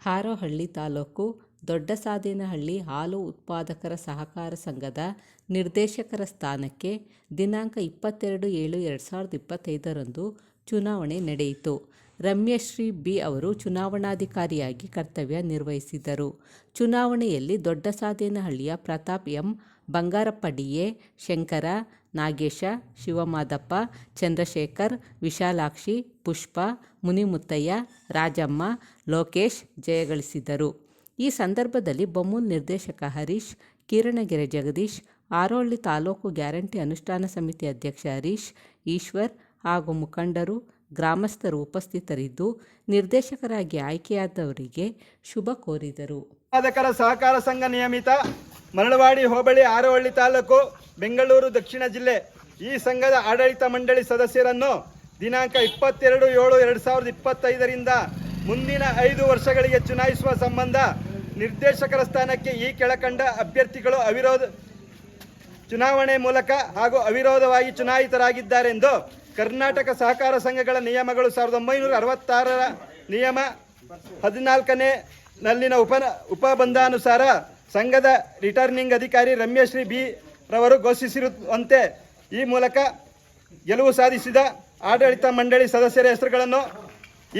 ಹಾರೋಹಳ್ಳಿ ತಾಲೂಕು ದೊಡ್ಡಸಾದೇನಹಳ್ಳಿ ಹಾಲು ಉತ್ಪಾದಕರ ಸಹಕಾರ ಸಂಘದ ನಿರ್ದೇಶಕರ ಸ್ಥಾನಕ್ಕೆ ದಿನಾಂಕ ಇಪ್ಪತ್ತೆರಡು ಏಳು ಎರಡು ಸಾವಿರದ ಇಪ್ಪತ್ತೈದರಂದು ಚುನಾವಣೆ ನಡೆಯಿತು. ರಮ್ಯಶ್ರೀ ಬಿ ಅವರು ಚುನಾವಣಾಧಿಕಾರಿಯಾಗಿ ಕರ್ತವ್ಯ ನಿರ್ವಹಿಸಿದರು. ಚುನಾವಣೆಯಲ್ಲಿ ದೊಡ್ಡಸಾದೇನಹಳ್ಳಿಯ ಪ್ರತಾಪ್ ಎಂ ಬಂಗಾರಪ್ಪ ಡಿ ಶಂಕರ, ನಾಗೇಶ, ಶಿವಮಾದಪ್ಪ, ಚಂದ್ರಶೇಖರ್, ವಿಶಾಲಾಕ್ಷಿ, ಪುಷ್ಪ, ಮುನಿಮುತ್ತಯ್ಯ, ರಾಜಮ್ಮ, ಲೋಕೇಶ್ ಜಯಗಳಿಸಿದರು. ಈ ಸಂದರ್ಭದಲ್ಲಿ ಬೊಮ್ಮೂಲ್ ನಿರ್ದೇಶಕ ಹರೀಶ್ ಕಿರಣಗೆರೆ ಜಗದೀಶ್, ಆರೋಳ್ಳಿ ತಾಲೂಕು ಗ್ಯಾರಂಟಿ ಅನುಷ್ಠಾನ ಸಮಿತಿ ಅಧ್ಯಕ್ಷ ಹರೀಶ್, ಈಶ್ವರ್ ಹಾಗೂ ಮುಖಂಡರು ಗ್ರಾಮಸ್ಥರು ಉಪಸ್ಥಿತರಿದ್ದು ನಿರ್ದೇಶಕರಾಗಿ ಆಯ್ಕೆಯಾದವರಿಗೆ ಶುಭ ಕೋರಿದರು. ಉತ್ಪಾದಕರ ಸಹಕಾರ ಸಂಘ ನಿಯಮಿತ ಮರಳವಾಡಿ ಹೋಬಳಿ ಆರವಳ್ಳಿ ತಾಲೂಕು ಬೆಂಗಳೂರು ದಕ್ಷಿಣ ಜಿಲ್ಲೆ. ಈ ಸಂಘದ ಆಡಳಿತ ಮಂಡಳಿ ಸದಸ್ಯರನ್ನು ದಿನಾಂಕ ಇಪ್ಪತ್ತೆರಡು ಏಳು ಎರಡು ಸಾವಿರದ ಇಪ್ಪತ್ತೈದರಿಂದ ಮುಂದಿನ ಐದು ವರ್ಷಗಳಿಗೆ ಚುನಾಯಿಸುವ ಸಂಬಂಧ ನಿರ್ದೇಶಕರ ಸ್ಥಾನಕ್ಕೆ ಈ ಕೆಳಕಂಡ ಅಭ್ಯರ್ಥಿಗಳು ಅವಿರೋಧ ಚುನಾವಣೆ ಮೂಲಕ ಹಾಗೂ ಅವಿರೋಧವಾಗಿ ಚುನಾಯಿತರಾಗಿದ್ದಾರೆಂದು ಕರ್ನಾಟಕ ಸಹಕಾರ ಸಂಘಗಳ ನಿಯಮಗಳು ಸಾವಿರದ ಒಂಬೈನೂರ ಅರವತ್ತಾರರ ನಿಯಮ ಹದಿನಾಲ್ಕನೇ ನಲ್ಲಿನ ಉಪ, ಉಪಬಂಧಾನುಸಾರ ಸಂಘದ ರಿಟರ್ನಿಂಗ್ ಅಧಿಕಾರಿ ರಮ್ಯಶ್ರೀ ಬಿ ರವರು ಘೋಷಿಸಿರುವಂತೆ ಈ ಮೂಲಕ ಗೆಲುವು ಸಾಧಿಸಿದ ಆಡಳಿತ ಮಂಡಳಿ ಸದಸ್ಯರ ಹೆಸರುಗಳನ್ನು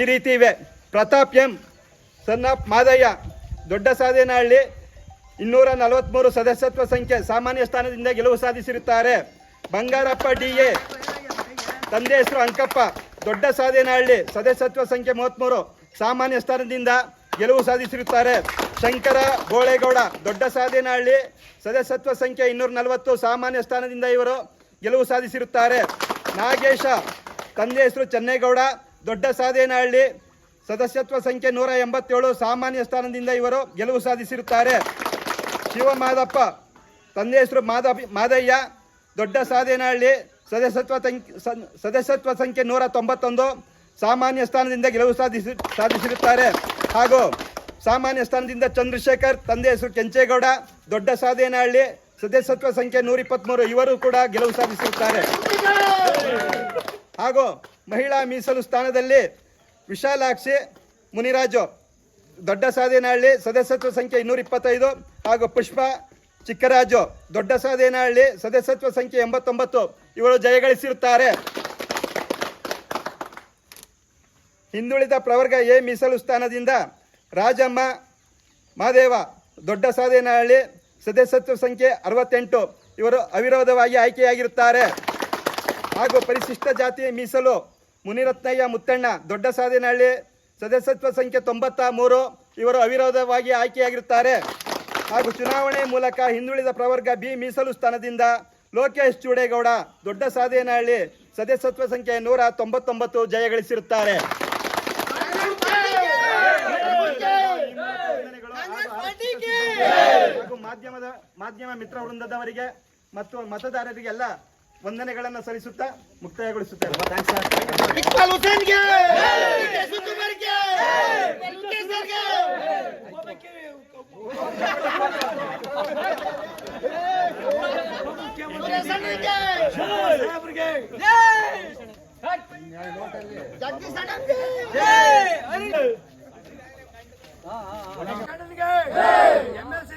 ಈ ರೀತಿ ಇವೆ. ಪ್ರತಾಪ್ ಎಂ. ಸನ್ನಾಪ್ ಮಾದಯ್ಯ, ದೊಡ್ಡ ಸಾಧೇನಹಳ್ಳಿ ಇನ್ನೂರ ನಲವತ್ತ್ಮೂರು ಸದಸ್ಯತ್ವ ಸಂಖ್ಯೆ ಸಾಮಾನ್ಯ ಸ್ಥಾನದಿಂದ ಗೆಲುವು ಸಾಧಿಸಿರುತ್ತಾರೆ. Bangarappa D A. ತಂದೆ ಹೆಸರು ಅಂಕಪ್ಪ, ದೊಡ್ಡ ಸಾಧೇನಹಳ್ಳಿ, ಸದಸ್ಯತ್ವ ಸಂಖ್ಯೆ ಮೂವತ್ತ್ಮೂರು ಸಾಮಾನ್ಯ ಸ್ಥಾನದಿಂದ ಗೆಲುವು ಸಾಧಿಸಿರುತ್ತಾರೆ. ಶಂಕರ ಬೋಳೇಗೌಡ, ದೊಡ್ಡ ಸಾಧೇನಹಳ್ಳಿ, ಸದಸ್ಯತ್ವ ಸಂಖ್ಯೆ ಇನ್ನೂರ ನಲವತ್ತು, ಸಾಮಾನ್ಯ ಸ್ಥಾನದಿಂದ ಇವರು ಗೆಲುವು ಸಾಧಿಸಿರುತ್ತಾರೆ. ನಾಗೇಶ, ತಂದೆ ಹೆಸರು ಚೆನ್ನೇಗೌಡ, ದೊಡ್ಡ ಸಾಧೇನಹಳ್ಳಿ, ಸದಸ್ಯತ್ವ ಸಂಖ್ಯೆ ನೂರ ಎಂಬತ್ತೇಳು, ಸಾಮಾನ್ಯ ಸ್ಥಾನದಿಂದ ಇವರು ಗೆಲುವು ಸಾಧಿಸಿರುತ್ತಾರೆ. ಶಿವಮಾದಪ್ಪ, ತಂದೆ ಹೆಸರು ಮಾದ ಮಾದಯ್ಯ, ದೊಡ್ಡ ಸಾದೇನಹಳ್ಳಿ ಸದಸ್ಯತ್ವ ಸಂಖ್ಯೆ ಸದಸ್ಯತ್ವ ಸಂಖ್ಯೆ ನೂರ ತೊಂಬತ್ತೊಂದು ಸಾಮಾನ್ಯ ಸ್ಥಾನದಿಂದ ಗೆಲುವು ಸಾಧಿಸಿ, ಸಾಧಿಸಿರುತ್ತಾರೆ. ಹಾಗೂ ಸಾಮಾನ್ಯ ಸ್ಥಾನದಿಂದ ಚಂದ್ರಶೇಖರ್, ತಂದೆ ಹೆಸರು ಕೆಂಚೇಗೌಡ, ದೊಡ್ಡ ಸಾಧೇನಹಳ್ಳಿ ಸದಸ್ಯತ್ವ ಸಂಖ್ಯೆ ನೂರ ಇಪ್ಪತ್ತ್ಮೂರು ಇವರು ಕೂಡ ಗೆಲುವು ಸಾಧಿಸಿರುತ್ತಾರೆ. ಹಾಗೂ ಮಹಿಳಾ ಮೀಸಲು ಸ್ಥಾನದಲ್ಲಿ ವಿಶಾಲಾಕ್ಷಿ, ಮುನಿರಾಜು, ದೊಡ್ಡ ಸಾಧೇನಹಳ್ಳಿ ಸದಸ್ಯತ್ವ ಸಂಖ್ಯೆ ಇನ್ನೂರ ಇಪ್ಪತ್ತೈದು ಹಾಗೂ ಪುಷ್ಪ ಚಿಕ್ಕರಾಜು, ದೊಡ್ಡ ಸಾಧೇನಹಳ್ಳಿ ಸದಸ್ಯತ್ವ ಸಂಖ್ಯೆ ಎಂಬತ್ತೊಂಬತ್ತು ಇವರು ಜಯಗಳಿಸಿರುತ್ತಾರೆ ಹಿಂದುಳಿದ ಪ್ರವರ್ಗ ಎ ಮೀಸಲು ಸ್ಥಾನದಿಂದ ರಾಜಮ್ಮ ಮಹದೇವ ದೊಡ್ಡ ಸಾದೇನಹಳ್ಳಿ ಸದಸ್ಯತ್ವ ಸಂಖ್ಯೆ ಅರವತ್ತೆಂಟು ಇವರು ಅವಿರೋಧವಾಗಿ ಆಯ್ಕೆಯಾಗಿರುತ್ತಾರೆ. ಹಾಗೂ ಪರಿಶಿಷ್ಟ ಜಾತಿ ಮೀಸಲು ಮುನಿರತ್ನಯ್ಯ ಮುತ್ತಣ್ಣ ದೊಡ್ಡ ಸಾದೇನಹಳ್ಳಿ ಸದಸ್ಯತ್ವ ಸಂಖ್ಯೆ ತೊಂಬತ್ತ ಮೂರು ಇವರು ಅವಿರೋಧವಾಗಿ ಆಯ್ಕೆಯಾಗಿರುತ್ತಾರೆ. ಹಾಗೂ ಚುನಾವಣೆ ಮೂಲಕ ಹಿಂದುಳಿದ ಪ್ರವರ್ಗ ಬಿ ಮೀಸಲು ಸ್ಥಾನದಿಂದ ಲೋಕೇಶ್ ಚೂಡೇಗೌಡ ದೊಡ್ಡ ಸಾಧೇನಹಳ್ಳಿ ಸದಸ್ಯತ್ವ ಸಂಖ್ಯೆ ನೂರ ತೊಂಬತ್ತೊಂಬತ್ತು ಜಯಗಳಿಸಿರುತ್ತಾರೆ ಹಾಗೂ ಮಾಧ್ಯಮದ ಮಾಧ್ಯಮ ಮಿತ್ರ ವೃಂದದವರಿಗೆ ಮತ್ತು ಮತದಾರರಿಗೆಲ್ಲ ವಂದನೆಗಳನ್ನು ಸಲ್ಲಿಸುತ್ತಾ ಮುಕ್ತಾಯಗೊಳಿಸುತ್ತೇವೆ. ఎమ్మెల్సీ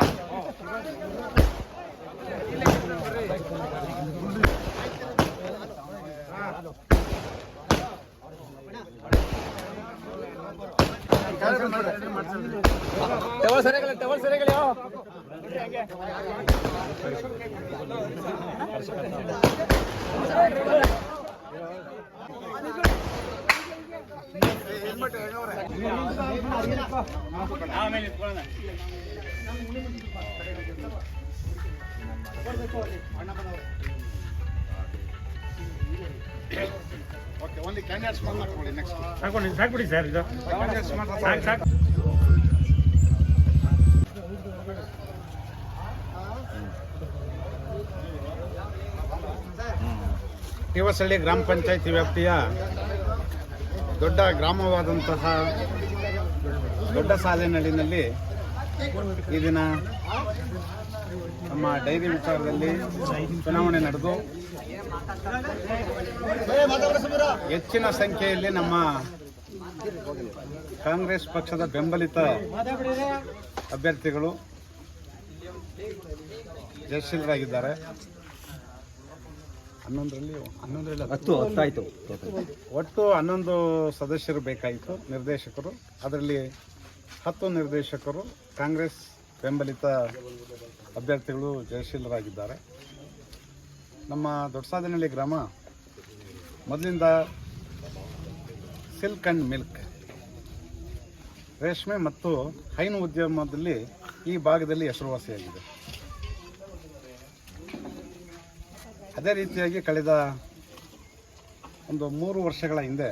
ಓಕೆ ಒಂದು ಕ್ಯಾಂಡಿಡೇಟ್ಸ್ ಮಾಡ್ಕೊಳ್ಳಿ ನೆಕ್ಸ್ಟ್ ಸಾಕು ಸಾಕ್ಬಿಡಿ ಸರ್ ಇದು. ಟಿವಸಳ್ಳಿ ಗ್ರಾಮ ಪಂಚಾಯತಿ ವ್ಯಾಪ್ತಿಯ ದೊಡ್ಡ ಗ್ರಾಮವಾದಂತಹ ದೊಡ್ಡ ಸಾಲಿನಲ್ಲಿನಲ್ಲಿ ಈ ದಿನ ನಮ್ಮ ಡೈರಿ ವಿಚಾರದಲ್ಲಿ ಚುನಾವಣೆ ನಡೆದು ಹೆಚ್ಚಿನ ಸಂಖ್ಯೆಯಲ್ಲಿ ನಮ್ಮ ಕಾಂಗ್ರೆಸ್ ಪಕ್ಷದ ಬೆಂಬಲಿತ ಅಭ್ಯರ್ಥಿಗಳು ಜಯಶೀಲರಾಗಿದ್ದಾರೆ. ಹನ್ನೊಂದರಲ್ಲಿ ಹನ್ನೊಂದರಲ್ಲಿ ಹತ್ತು. ಹತ್ತಾಯಿತು ಒಟ್ಟು ಹನ್ನೊಂದು ಸದಸ್ಯರು ಬೇಕಾಯಿತು ನಿರ್ದೇಶಕರು. ಅದರಲ್ಲಿ ಹತ್ತು ನಿರ್ದೇಶಕರು ಕಾಂಗ್ರೆಸ್ ಬೆಂಬಲಿತ ಅಭ್ಯರ್ಥಿಗಳು ಜಯಶೀಲರಾಗಿದ್ದಾರೆ. ನಮ್ಮ ದೊಡ್ಡಸಾದನಹಳ್ಳಿ ಗ್ರಾಮ ಮೊದಲಿಂದ ಸಿಲ್ಕ್ ಆ್ಯಂಡ್ ಮಿಲ್ಕ್ ರೇಷ್ಮೆ ಮತ್ತು ಹೈನು ಉದ್ಯಮದಲ್ಲಿ ಈ ಭಾಗದಲ್ಲಿ ಹೆಸರುವಾಸಿಯಾಗಿದೆ. ಅದೇ ರೀತಿಯಾಗಿ ಕಳೆದ ಒಂದು ಮೂರು ವರ್ಷಗಳ ಹಿಂದೆ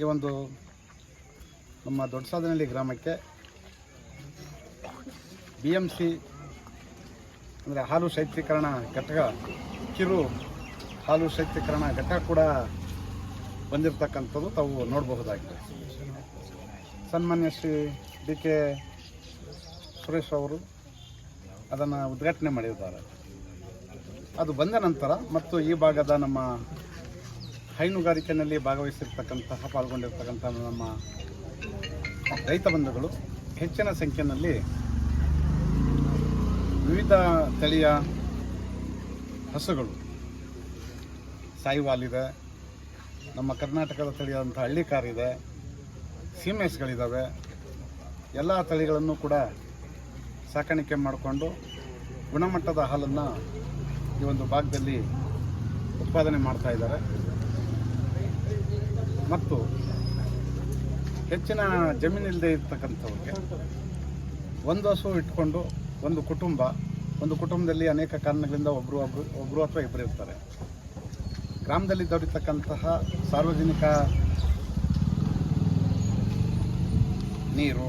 ಈ ಒಂದು ನಮ್ಮ ದೊಡ್ಡಸಾದನಹಳ್ಳಿ ಗ್ರಾಮಕ್ಕೆ ಬಿ ಎಂ ಸಿ ಅಂದರೆ ಹಾಲು ಶೈತ್ಯೀಕರಣ ಘಟಕ, ಕಿರು ಹಾಲು ಶೈತ್ಯೀಕರಣ ಘಟಕ ಕೂಡ ಬಂದಿರತಕ್ಕಂಥದ್ದು ತಾವು ನೋಡಬಹುದಾಗಿದೆ. ಸನ್ಮಾನ್ಯ ಶ್ರೀ ಡಿ ಕೆ ಸುರೇಶ್ ಅವರು ಅದನ್ನು ಉದ್ಘಾಟನೆ ಮಾಡಿದ್ದಾರೆ. ಅದು ಬಂದ ನಂತರ ಮತ್ತು ಈ ಭಾಗದ ನಮ್ಮ ಹೈನುಗಾರಿಕೆಯಲ್ಲಿ ಭಾಗವಹಿಸಿರ್ತಕ್ಕಂತಹ ಪಾಲ್ಗೊಂಡಿರ್ತಕ್ಕಂಥ ನಮ್ಮ ರೈತ ಬಂಧುಗಳು, ಹೆಚ್ಚಿನ ಸಂಖ್ಯೆಯಲ್ಲಿ ವಿವಿಧ ತಳಿಯ ಹಸುಗಳು ಸಾಯಿವಾಲ್ ಇದೆ ನಮ್ಮ ಕರ್ನಾಟಕದ ತಳಿಯಾದಂಥ ಹಳ್ಳಿಕಾರ್ ಇದೆ, ಸೀಮೆಸ್ಗಳಿದ್ದಾವೆ. ಎಲ್ಲ ತಳಿಗಳನ್ನು ಕೂಡ ಸಾಕಾಣಿಕೆ ಮಾಡಿಕೊಂಡು ಗುಣಮಟ್ಟದ ಹಾಲನ್ನು ಈ ಒಂದು ಭಾಗದಲ್ಲಿ ಉತ್ಪಾದನೆ ಮಾಡ್ತಾ ಇದ್ದಾರೆ. ಮತ್ತು ಹೆಚ್ಚಿನ ಜಮೀನಿಲ್ಲದೆ ಇರ್ತಕ್ಕಂಥವ್ರಿಗೆ ಒಂದು ಹಸು ಇಟ್ಕೊಂಡು ಒಂದು ಕುಟುಂಬ, ಒಂದು ಕುಟುಂಬದಲ್ಲಿ ಅನೇಕ ಕಾರಣಗಳಿಂದ ಒಬ್ಬರು ಒಬ್ಬರು ಒಬ್ಬರು ಅಥವಾ ಇಬ್ಬರು ಇರ್ತಾರೆ. ಗ್ರಾಮದಲ್ಲಿ ದೊರೆತಕ್ಕಂತಹ ಸಾರ್ವಜನಿಕ ನೀರು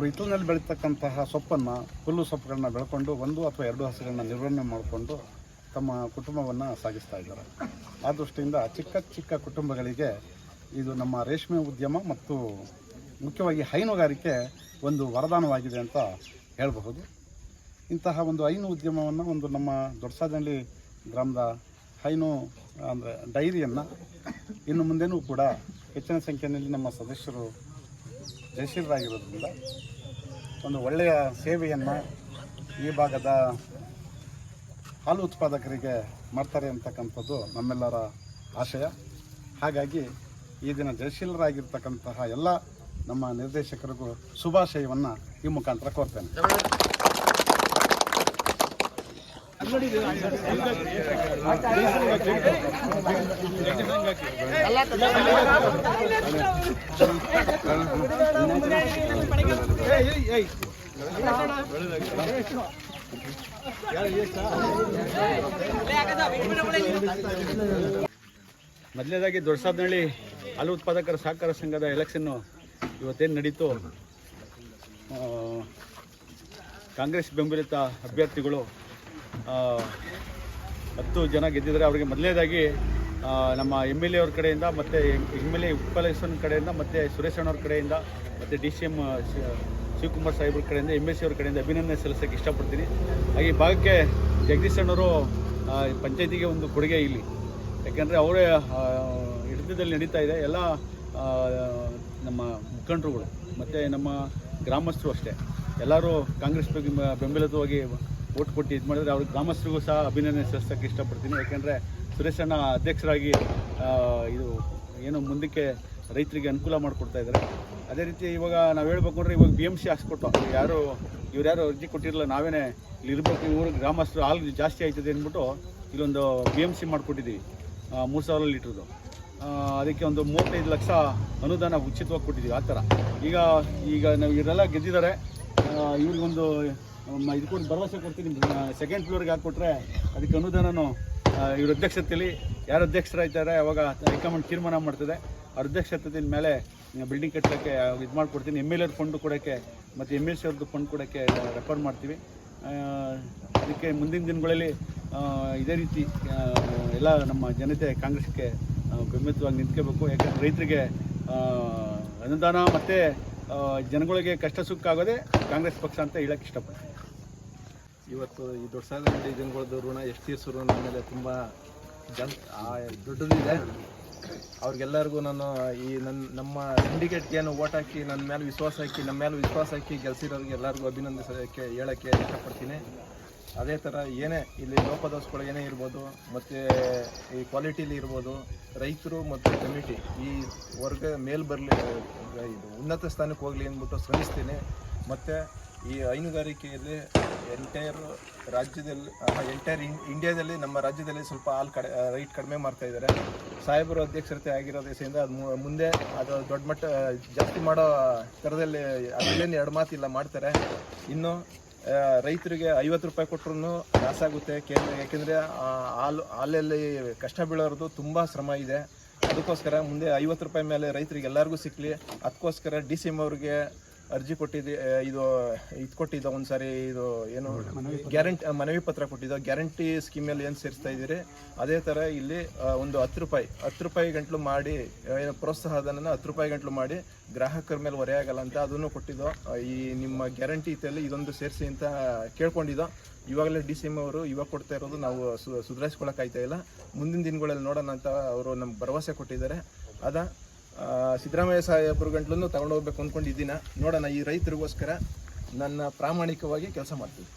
ಅವರು ಹಿತ್ತಲಿನಲ್ಲಿ ಬೆಳೀತಕ್ಕಂತಹ ಸೊಪ್ಪನ್ನು, ಹುಲ್ಲು ಸೊಪ್ಪುಗಳನ್ನ ಬೆಳ್ಕೊಂಡು ಒಂದು ಅಥವಾ ಎರಡು ಹಸುಗಳನ್ನ ನಿರ್ವಹಣೆ ಮಾಡಿಕೊಂಡು ತಮ್ಮ ಕುಟುಂಬವನ್ನು ಸಾಗಿಸ್ತಾ ಇದ್ದಾರೆ. ಆ ದೃಷ್ಟಿಯಿಂದ ಚಿಕ್ಕ ಚಿಕ್ಕ ಕುಟುಂಬಗಳಿಗೆ ಇದು ನಮ್ಮ ರೇಷ್ಮೆ ಉದ್ಯಮ ಮತ್ತು ಮುಖ್ಯವಾಗಿ ಹೈನುಗಾರಿಕೆ ಒಂದು ವರದಾನವಾಗಿದೆ ಅಂತ ಹೇಳಬಹುದು. ಇಂತಹ ಒಂದು ಹೈನು ಉದ್ಯಮವನ್ನು ಒಂದು ನಮ್ಮ ದೊಡ್ಡಸಾದಲ್ಲಿ ಗ್ರಾಮದ ಹೈನು, ಅಂದರೆ ಡೈರಿಯನ್ನು ಇನ್ನು ಮುಂದೆನೂ ಕೂಡ ಹೆಚ್ಚಿನ ಸಂಖ್ಯೆಯಲ್ಲಿ ನಮ್ಮ ಸದಸ್ಯರು ಜಯಶೀಲರಾಗಿರೋದ್ರಿಂದ ಒಂದು ಒಳ್ಳೆಯ ಸೇವೆಯನ್ನು ಈ ಭಾಗದ ಹಾಲು ಉತ್ಪಾದಕರಿಗೆ ಮಾಡ್ತಾರೆ ಅಂತಕ್ಕಂಥದ್ದು ನಮ್ಮೆಲ್ಲರ ಆಶಯ. ಹಾಗಾಗಿ ಈ ದಿನ ಜಯಶೀಲರಾಗಿರ್ತಕ್ಕಂತಹ ಎಲ್ಲ ನಮ್ಮ ನಿರ್ದೇಶಕರಿಗೂ ಶುಭಾಶಯವನ್ನು ಈ ಮುಖಾಂತರ ಕೋರ್ತೇನೆ. ಮೊದಲನೇದಾಗಿ ದೊಡ್ಡಸಾದ್ನಹಳ್ಳಿ ಹಾಲು ಉತ್ಪಾದಕರ ಸಹಕಾರ ಸಂಘದ ಎಲೆಕ್ಷನ್ನು ಇವತ್ತೇನು ನಡೀತು ಕಾಂಗ್ರೆಸ್ ಬೆಂಬಲಿತ ಅಭ್ಯರ್ಥಿಗಳು ಹತ್ತು ಜನ ಗೆದ್ದಿದ್ದಾರೆ. ಅವರಿಗೆ ಮೊದಲನೇದಾಗಿ ನಮ್ಮ ಎಂ ಎಲ್ ಎ ಅವ್ರ ಕಡೆಯಿಂದ ಮತ್ತು ಎಂ ಎಲ್ ಎ ಉಪ್ಪಲೇಶ್ವರನ ಕಡೆಯಿಂದ ಮತ್ತು ಸುರೇಶ್ ಅಣ್ಣವ್ರ ಕಡೆಯಿಂದ ಮತ್ತು ಡಿ ಸಿ ಎಂ ಶಿವಕುಮಾರ್ ಸಾಹೇಬ್ರ ಕಡೆಯಿಂದ ಎಂ ಎಸ್ ಸಿ ಅವ್ರ ಕಡೆಯಿಂದ ಅಭಿನಂದನೆ ಸಲ್ಲಿಸೋಕ್ಕೆ ಇಷ್ಟಪಡ್ತೀನಿ. ಹಾಗೆ ಈ ಭಾಗಕ್ಕೆ ಜಗದೀಶ್ ಅಣ್ಣವರು ಪಂಚಾಯತಿಗೆ ಒಂದು ಕೊಡುಗೆ ಇಲ್ಲಿ. ಯಾಕೆಂದರೆ ಅವರೇ ಹಿಡಿತದಲ್ಲಿ ನಡೀತಾ ಇದೆ. ಎಲ್ಲ ನಮ್ಮ ಮುಖಂಡರುಗಳು, ಮತ್ತು ನಮ್ಮ ಗ್ರಾಮಸ್ಥರು ಅಷ್ಟೇ. ಎಲ್ಲರೂ ಕಾಂಗ್ರೆಸ್ ಬೆಂಬಲಿತವಾಗಿ ಓಟ್ ಕೊಟ್ಟು ಇದು ಮಾಡಿದರೆ ಅವ್ರಿಗೆ ಗ್ರಾಮಸ್ಥರಿಗೂ ಸಹ ಅಭಿನಂದನೆ ಸಲ್ಲಿಸೋಕ್ಕೆ ಇಷ್ಟಪಡ್ತೀನಿ. ಯಾಕೆಂದರೆ ಸುರೇಶ್ ಅಣ್ಣ ಅಧ್ಯಕ್ಷರಾಗಿ ಇದು ಏನು ಮುಂದಕ್ಕೆ ರೈತರಿಗೆ ಅನುಕೂಲ ಮಾಡಿಕೊಡ್ತಾ ಇದ್ದಾರೆ. ಅದೇ ರೀತಿ ಇವಾಗ ನಾವು ಹೇಳ್ಬೇಕು ಅಂದರೆ ಇವಾಗ ಬಿ ಎಂ ಸಿ ಹಾಕ್ಸ್ಕೊಟ್ಟು, ಯಾರು ಇವ್ರು ಯಾರು ಅರ್ಜಿ ಕೊಟ್ಟಿರಲ್ಲ, ನಾವೇನೇ ಇಲ್ಲಿ ಇರಬೇಕು ಊರಿಗೆ ಗ್ರಾಮಸ್ಥರು ಹಾಲು ಜಾಸ್ತಿ ಆಯ್ತದೆ ಅಂದ್ಬಿಟ್ಟು ಇಲ್ಲೊಂದು ಬಿ ಎಂ ಸಿ ಮಾಡಿಕೊಟ್ಟಿದ್ದೀವಿ ಮೂರು ಸಾವಿರ ಲೀಟ್ರದ್ದು. ಅದಕ್ಕೆ ಒಂದು ಮೂವತ್ತೈದು ಲಕ್ಷ ಅನುದಾನ ಉಚಿತವಾಗಿ ಕೊಟ್ಟಿದ್ದೀವಿ, ಆ ಥರ. ಈಗ ಈಗ ನಾವು ಇವರೆಲ್ಲ ಗೆದ್ದಿದ್ದಾರೆ ಇವ್ರಿಗೊಂದು ಇದು ಕೊಟ್ಟು ಭರವಸೆ ಕೊಡ್ತೀನಿ ಸೆಕೆಂಡ್ ಫ್ಲೋರ್ಗೆ ಹಾಕ್ಕೊಟ್ರೆ ಅದಕ್ಕೆ ಅನುದಾನನು ಇವ್ರ ಅಧ್ಯಕ್ಷತೆಯಲ್ಲಿ ಯಾರು ಅಧ್ಯಕ್ಷರಾಗ್ತಾರೆ ಅವಾಗ ಹೈಕಮಾಂಡ್ ತೀರ್ಮಾನ ಮಾಡ್ತದೆ. ಅವ್ರ ಅಧ್ಯಕ್ಷತೆಯ ಮೇಲೆ ಬಿಲ್ಡಿಂಗ್ ಕಟ್ಟೋಕ್ಕೆ ಇದು ಮಾಡಿಕೊಡ್ತೀನಿ. ಎಂ ಎಲ್ ಎರ್ ಫಂಡ್ ಕೊಡೋಕ್ಕೆ ಮತ್ತು ಎಂ ಎಲ್ ಸಿ ಅವ್ರದ್ದು ಫಂಡ್ ಕೊಡೋಕ್ಕೆ ರೆಫರ್ ಮಾಡ್ತೀವಿ. ಅದಕ್ಕೆ ಮುಂದಿನ ದಿನಗಳಲ್ಲಿ ಇದೇ ರೀತಿ ಎಲ್ಲ ನಮ್ಮ ಜನತೆ ಕಾಂಗ್ರೆಸ್ಗೆ ಬೆಂಬಲಿತವಾಗಿ ನಿಂತ್ಕೋಬೇಕು. ಯಾಕಂದರೆ ರೈತರಿಗೆ ಅನುದಾನ ಮತ್ತು ಜನಗಳಿಗೆ ಕಷ್ಟ ಸುಖ ಆಗೋದೇ ಕಾಂಗ್ರೆಸ್ ಪಕ್ಷ ಅಂತ ಹೇಳಕ್ಕೆ ಇಷ್ಟಪಡ್ತೀನಿ. ಇವತ್ತು ಈ ದೊಡ್ಡ ಸಾಗರ ಜನಗಳದ್ದು ಋಣ ಎಷ್ಟು ತೀರ್ಸೋರು ನನ್ನ ಮೇಲೆ ತುಂಬ ಜನ ದೊಡ್ಡದಿದೆ. ಅವ್ರಿಗೆಲ್ಲರಿಗೂ ನಾನು ಈ ನನ್ನ ನಮ್ಮ ಸಿಂಡಿಕೇಟ್ಗೆ ಏನು ಓಟ್ ಹಾಕಿ ನನ್ನ ಮೇಲೆ ವಿಶ್ವಾಸ ಹಾಕಿ ನಮ್ಮ ಮೇಲೆ ವಿಶ್ವಾಸ ಹಾಕಿ ಗೆಲ್ಸಿರೋರಿಗೆ ಎಲ್ಲರಿಗೂ ಅಭಿನಂದಿಸೋಕ್ಕೆ ಹೇಳೋಕ್ಕೆ ಇಷ್ಟಪಡ್ತೀನಿ. ಅದೇ ಥರ ಏನೇ ಇಲ್ಲಿ ಲೋಪದೋಷಗಳು ಏನೇ ಇರ್ಬೋದು, ಮತ್ತು ಈ ಕ್ವಾಲಿಟಿಲಿ ಇರ್ಬೋದು, ರೈತರು ಮತ್ತು ಕಮಿಟಿ ಈ ವರ್ಗ ಮೇಲ್ ಬರಲಿ ಇದು ಉನ್ನತ ಸ್ಥಾನಕ್ಕೆ ಹೋಗಲಿ ಅಂದ್ಬಿಟ್ಟು ಶ್ರಮಿಸ್ತೀನಿ. ಮತ್ತು ಈ ಹೈನುಗಾರಿಕೆಯಲ್ಲಿ ಎಂಟೈರ್ ರಾಜ್ಯದಲ್ಲಿ ಎಂಟೈರ್ ಇಂಡಿಯಾದಲ್ಲಿ ನಮ್ಮ ರಾಜ್ಯದಲ್ಲಿ ಸ್ವಲ್ಪ ಹಾಲು ಕಡೆ ರೈಟ್ ಕಡಿಮೆ ಮಾಡ್ತಾ ಇದ್ದಾರೆ. ಸಾಹೇಬರು ಅಧ್ಯಕ್ಷತೆ ಆಗಿರೋ ದೇಶದಿಂದ ಅದು ಮುಂದೆ ಅದು ದೊಡ್ಡ ಮಟ್ಟ ಜಾಸ್ತಿ ಮಾಡೋ ಥರದಲ್ಲಿ ಅದರಲ್ಲೇನು ಎರಡು ಮಾತಿಲ್ಲ ಮಾಡ್ತಾರೆ. ಇನ್ನು ರೈತರಿಗೆ ಐವತ್ತು ರೂಪಾಯಿ ಕೊಟ್ಟರು ಲಾಸಾಗುತ್ತೆ ಕೇಂದ್ರ, ಯಾಕೆಂದರೆ ಹಾಲು, ಹಾಲಲ್ಲಿ ಕಷ್ಟ ಬೀಳೋರ್ದು ತುಂಬ ಶ್ರಮ ಇದೆ. ಅದಕ್ಕೋಸ್ಕರ ಮುಂದೆ ಐವತ್ತು ರೂಪಾಯಿ ಮೇಲೆ ರೈತರಿಗೆ ಎಲ್ಲರಿಗೂ ಸಿಕ್ಕಲಿ ಅದಕ್ಕೋಸ್ಕರ ಡಿ ಸಿ ಎಂ ಅವ್ರಿಗೆ ಅರ್ಜಿ ಕೊಟ್ಟಿದ್ದೆ ಇದು ಇದು ಕೊಟ್ಟಿದ್ದ ಒಂದು ಸಾರಿ ಇದು ಏನು, ಗ್ಯಾರಂಟಿ ಮನವಿ ಪತ್ರ ಕೊಟ್ಟಿದ್ದ, ಗ್ಯಾರಂಟಿ ಸ್ಕೀಮಲ್ಲಿ ಏನು ಸೇರಿಸ್ತಾ ಇದ್ದೀರಿ? ಅದೇ ಥರ ಇಲ್ಲಿ ಒಂದು ಹತ್ತು ರೂಪಾಯಿ ಹತ್ತು ರೂಪಾಯಿ ಗಂಟ್ಲು ಮಾಡಿ ಏನು ಪ್ರೋತ್ಸಾಹಧನ ಹತ್ತು ರೂಪಾಯಿ ಗಂಟ್ಲು ಮಾಡಿ ಗ್ರಾಹಕರ ಮೇಲೆ ಹೊರೆ ಆಗಲ್ಲ ಅಂತ ಅದನ್ನು ಕೊಟ್ಟಿದ್ದೋ. ಈ ನಿಮ್ಮ ಗ್ಯಾರಂಟಿ ಇತ್ತಲ್ಲಿ ಇದೊಂದು ಸೇರಿಸಿ ಅಂತ ಕೇಳ್ಕೊಂಡಿದ್ದೋ. ಇವಾಗಲೇ ಡಿ ಸಿ ಎಂ ಅವರು ಇವಾಗ ಕೊಡ್ತಾ ಇರೋದು ನಾವು ಸು ಸುಧಾರಿಸ್ಕೊಳಕ್ಕಾಯ್ತಾ ಇಲ್ಲ. ಮುಂದಿನ ದಿನಗಳಲ್ಲಿ ನೋಡೋಣ ಅಂತ ಅವರು ನಮ್ಗೆ ಭರವಸೆ ಕೊಟ್ಟಿದ್ದಾರೆ. ಅದ ಸಿದ್ದರಾಮಯ್ಯ ಸಾಹೇಬ್ರು ಗಂಟ್ಲನ್ನು ತಗೊಂಡೋಗ್ಬೇಕು ಅಂದ್ಕೊಂಡಿದ್ದೀನ ನೋಡೋಣ ಈ ರೈತರಿಗೋಸ್ಕರ ನನ್ನ ಪ್ರಾಮಾಣಿಕವಾಗಿ ಕೆಲಸ ಮಾಡ್ತೀನಿ